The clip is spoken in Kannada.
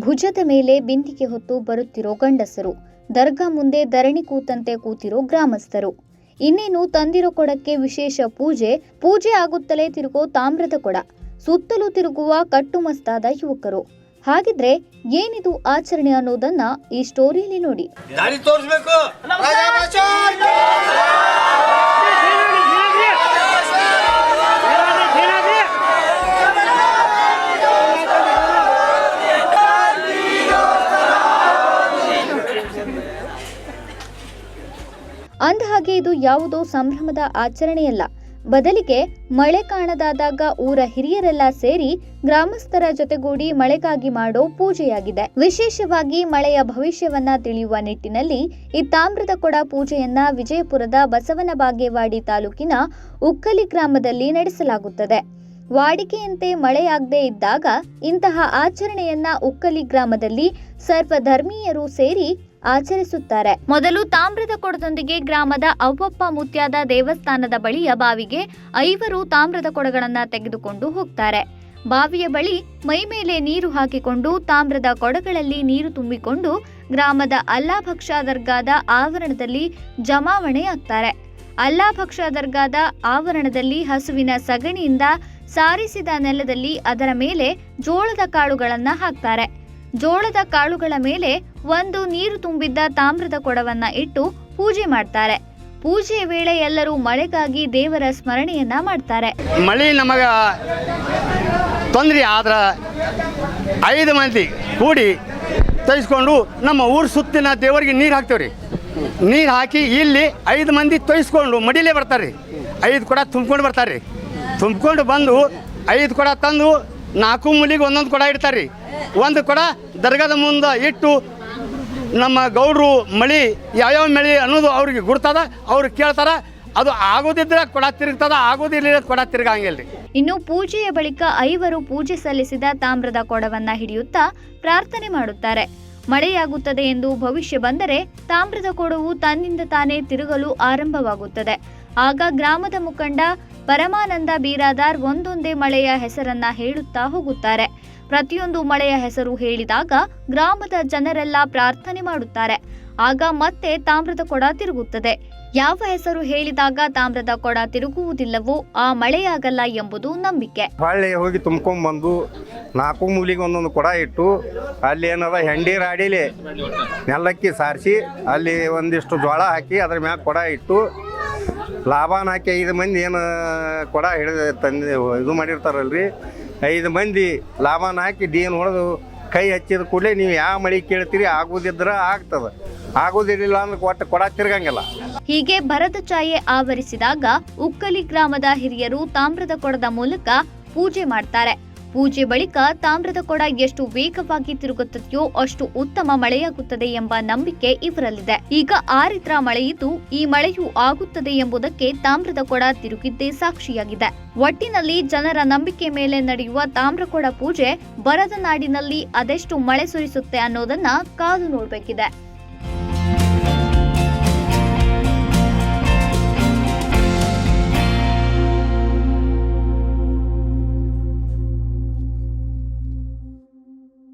ಭುಜದ ಮೇಲೆ ಬಿಂದಿಗೆ ಹೊತ್ತು ಬರುತ್ತಿರೋ ಗಂಡಸರು, ದರ್ಗಾ ಮುಂದೆ ಧರಣಿ ಕೂತಂತೆ ಕೂತಿರೋ ಗ್ರಾಮಸ್ಥರು. ಇನ್ನೇನು ತಂದಿರೋ ಕೊಡಕ್ಕೆ ವಿಶೇಷ ಪೂಜೆ ಪೂಜೆ ಆಗುತ್ತಲೇ ತಿರುಗೋ ತಾಮ್ರದ ಕೊಡ. ಸುತ್ತಲೂ ತಿರುಗುವ ಕಟ್ಟುಮಸ್ತಾದ ಯುವಕರು. ಹಾಗಿದ್ರೆ ಏನಿದು ಆಚರಣೆ ಅನ್ನೋದನ್ನ ಈ ಸ್ಟೋರಿಯಲ್ಲಿ ನೋಡಿ. ಅಂದ ಹಾಗೆ ಅಂದಹಾಗೆ ಇದು ಯಾವುದೋ ಸಂಭ್ರಮದ ಆಚರಣೆಯಲ್ಲ. ಬದಲಿಗೆ ಮಳೆ ಕಾಣದಾದಾಗ ಊರ ಹಿರಿಯರೆಲ್ಲ ಸೇರಿ ಗ್ರಾಮಸ್ಥರ ಜೊತೆಗೂಡಿ ಮಳೆಗಾಗಿ ಮಾಡೋ ಪೂಜೆಯಾಗಿದೆ. ವಿಶೇಷವಾಗಿ ಮಳೆಯ ಭವಿಷ್ಯವನ್ನ ತಿಳಿಯುವ ನಿಟ್ಟಿನಲ್ಲಿ ಈ ತಾಮ್ರದ ಕೊಡ ಪೂಜೆಯನ್ನ ವಿಜಯಪುರದ ಬಸವನ ಬಾಗೇವಾಡಿ ತಾಲೂಕಿನ ಉಕ್ಕಲಿ ಗ್ರಾಮದಲ್ಲಿ ನಡೆಸಲಾಗುತ್ತದೆ. ವಾಡಿಕೆಯಂತೆ ಮಳೆಯಾಗದೇ ಇದ್ದಾಗ ಇಂತಹ ಆಚರಣೆಯನ್ನ ಉಕ್ಕಲಿ ಗ್ರಾಮದಲ್ಲಿ ಸರ್ವಧರ್ಮೀಯರು ಸೇರಿ ಆಚರಿಸುತ್ತಾರೆ. ಮೊದಲು ತಾಮ್ರದ ಕೊಡದೊಂದಿಗೆ ಗ್ರಾಮದ ಅವ್ವಪ್ಪ ಮುತ್ಯಾದ ದೇವಸ್ಥಾನದ ಬಳಿಯ ಬಾವಿಗೆ ಐವರು ತಾಮ್ರದ ಕೊಡಗಳನ್ನ ತೆಗೆದುಕೊಂಡು ಹೋಗ್ತಾರೆ. ಬಾವಿಯ ಬಳಿ ಮೈ ಮೇಲೆ ನೀರು ಹಾಕಿಕೊಂಡು ತಾಮ್ರದ ಕೊಡಗಳಲ್ಲಿ ನೀರು ತುಂಬಿಕೊಂಡು ಗ್ರಾಮದ ಅಲ್ಲಾಭಕ್ಷ ದರ್ಗಾದ ಆವರಣದಲ್ಲಿ ಜಮಾವಣೆ ಆಗ್ತಾರೆ. ಅಲ್ಲಾಭಕ್ಷ ದರ್ಗಾದ ಆವರಣದಲ್ಲಿ ಹಸುವಿನ ಸಗಣಿಯಿಂದ ಸಾರಿಸಿದ ನೆಲದಲ್ಲಿ ಅದರ ಮೇಲೆ ಜೋಳದ ಕಾಳುಗಳನ್ನು ಹಾಕ್ತಾರೆ. ಜೋಳದ ಕಾಳುಗಳ ಮೇಲೆ ಒಂದು ನೀರು ತುಂಬಿದ್ದ ತಾಮ್ರದ ಕೊಡವನ್ನ ಇಟ್ಟು ಪೂಜೆ ಮಾಡ್ತಾರೆ. ಪೂಜೆಯ ವೇಳೆ ಎಲ್ಲರೂ ಮಳೆಗಾಗಿ ದೇವರ ಸ್ಮರಣೆಯನ್ನ ಮಾಡ್ತಾರೆ. ಮಳೆ ನಮಗೆ ತೊಂದರೆ ಆದ್ರ ಐದು ಮಂದಿ ಕೂಡಿ ತೊಯ್ಸ್ಕೊಂಡು ನಮ್ಮ ಊರು ಸುತ್ತಿನ ದೇವರಿಗೆ ನೀರು ಹಾಕ್ತೇವ್ರಿ. ನೀರು ಹಾಕಿ ಇಲ್ಲಿ ಐದು ಮಂದಿ ತೊಯ್ಸ್ಕೊಂಡು ಮಡಿಲೇ ಬರ್ತಾರೆ ಐದು ಕೊಡ ತುಂಬ್ಕೊಂಡು ಬರ್ತಾರೆ ತುಂಬ್ಕೊಂಡು ಬಂದು ಐದು ಕೊಡ ತಂದು ನಾಲ್ಕು ಮೂಲಿಗೆ ಒಂದೊಂದು ಕೊಡ ಇಡ್ತಾರೆ ರೀ ಒಂದು ಕೊಡ ದರ್ಗಾದ ಮುಂದೆ ಇಟ್ಟು ನಮ್ಮ ಗೌಡ್ರು ಮಳಿ ಯಾವ್ಯಾವ ಮಳಿ ಅನ್ನೋದು ಅವ್ರಿಗೆ ಗುರ್ತದ, ಅವ್ರು ಕೇಳ್ತಾರೆ. ಅದು ಆಗೋದಿದ್ರೆ ಕೊಡ ತಿರುಗ್ತದ ಆಗೋದಿಲ್ಲ ಕೊಡ ತಿರುಗಂಗಿಲ್ಲ ರೀ ಇನ್ನು ಪೂಜೆಯ ಬಳಿಕ ಐವರು ಪೂಜೆ ಸಲ್ಲಿಸಿದ ತಾಮ್ರದ ಕೊಡವನ್ನ ಹಿಡಿಯುತ್ತಾ ಪ್ರಾರ್ಥನೆ ಮಾಡುತ್ತಾರೆ. ಮಳೆಯಾಗುತ್ತದೆ ಎಂದು ಭವಿಷ್ಯ ಬಂದರೆ ತಾಮ್ರದ ಕೊಡವು ತನ್ನಿಂದ ತಾನೇ ತಿರುಗಲು ಆರಂಭವಾಗುತ್ತದೆ. ಆಗ ಗ್ರಾಮದ ಮುಖಂಡ ಪರಮಾನಂದ ಬೀರಾದಾರ್ ಒಂದೊಂದೇ ಮಳೆಯ ಹೆಸರನ್ನ ಹೇಳುತ್ತಾ ಹೋಗುತ್ತಾರೆ. ಪ್ರತಿಯೊಂದು ಮಳೆಯ ಹೆಸರು ಹೇಳಿದಾಗ ಗ್ರಾಮದ ಜನರೆಲ್ಲ ಪ್ರಾರ್ಥನೆ ಮಾಡುತ್ತಾರೆ. ಆಗ ಮತ್ತೆ ತಾಮ್ರದ ಕೊಡ ತಿರುಗುತ್ತದೆ. ಯಾವ ಹೆಸರು ಹೇಳಿದಾಗ ತಾಮ್ರದ ಕೊಡ ತಿರುಗುವುದಿಲ್ಲವೋ ಆ ಮಳೆಯಾಗಲ್ಲ ಎಂಬುದು ನಂಬಿಕೆ. ಹೊಳ್ಳಿ ಹೋಗಿ ತುಂಬ್ಕೊಂಬಂದು ನಾಲ್ಕು ಮೂಲಿಗೆ ಒಂದೊಂದು ಕೊಡ ಇಟ್ಟು ಅಲ್ಲಿ ಏನದ ಹೆಂಡಿ ರಾಡಿಲಿ ನೆಲಕ್ಕಿ ಸಾರಿಸಿ ಅಲ್ಲಿ ಒಂದಿಷ್ಟು ಜೋಳ ಹಾಕಿ ಅದ್ರ ಮ್ಯಾಗ ಕೊಡ ಇಟ್ಟು ಲಾಭಾನ ಹಾಕಿ ಐದು ಮಂದಿ ಏನು, ಕೊಡ ಹಿಡಿದು ತಂದು ಇದು ಮಾಡಿರ್ತಾರಲ್ರಿ. ಐದು ಮಂದಿ ಲಾಭಾನ ಹಾಕಿ ಏನು ಹೊಡೆದು ಕೈ ಹಚ್ಚಿದ ಕೂಡಲೇ ನೀವು ಯಾವ ಮಳಿ ಕೇಳ್ತೀರಿ, ಆಗೋದಿದ್ರೆ ಆಗ್ತದೆ. ಆಗೋದಿರಲಿಲ್ಲ ಅಂದ್ರೆ ಕೊಟ್ಟು ಕೊಡ ತಿರ್ಗಂಗಿಲ್ಲ. ಹೀಗೆ ಭರದ ಛಾಯೆ ಆವರಿಸಿದಾಗ ಉಕ್ಕಲಿ ಗ್ರಾಮದ ಹಿರಿಯರು ತಾಮ್ರದ ಕೊಡದ ಮೂಲಕ ಪೂಜೆ ಮಾಡ್ತಾರೆ. ಪೂಜೆ ಬಳಿಕ ತಾಮ್ರದ ಕೊಡ ಎಷ್ಟು ವೇಗವಾಗಿ ತಿರುಗುತ್ತದೆಯೋ ಅಷ್ಟು ಉತ್ತಮ ಮಳೆಯಾಗುತ್ತದೆ ಎಂಬ ನಂಬಿಕೆ ಇವರಲ್ಲಿದೆ. ಈಗ ಆರಿದ್ರ ಮಳೆಯಿದ್ದು ಈ ಮಳೆಯು ಆಗುತ್ತದೆ ಎಂಬುದಕ್ಕೆ ತಾಮ್ರದ ಕೊಡ ತಿರುಗಿದ್ದೇ ಸಾಕ್ಷಿಯಾಗಿದೆ. ಒಟ್ಟಿನಲ್ಲಿ ಜನರ ನಂಬಿಕೆ ಮೇಲೆ ನಡೆಯುವ ತಾಮ್ರಕೊಡ ಪೂಜೆ ಬರದ ನಾಡಿನಲ್ಲಿ ಅದೆಷ್ಟು ಮಳೆ ಸುರಿಸುತ್ತೆ ಅನ್ನೋದನ್ನ ಕಾದು ನೋಡ್ಬೇಕಿದೆ.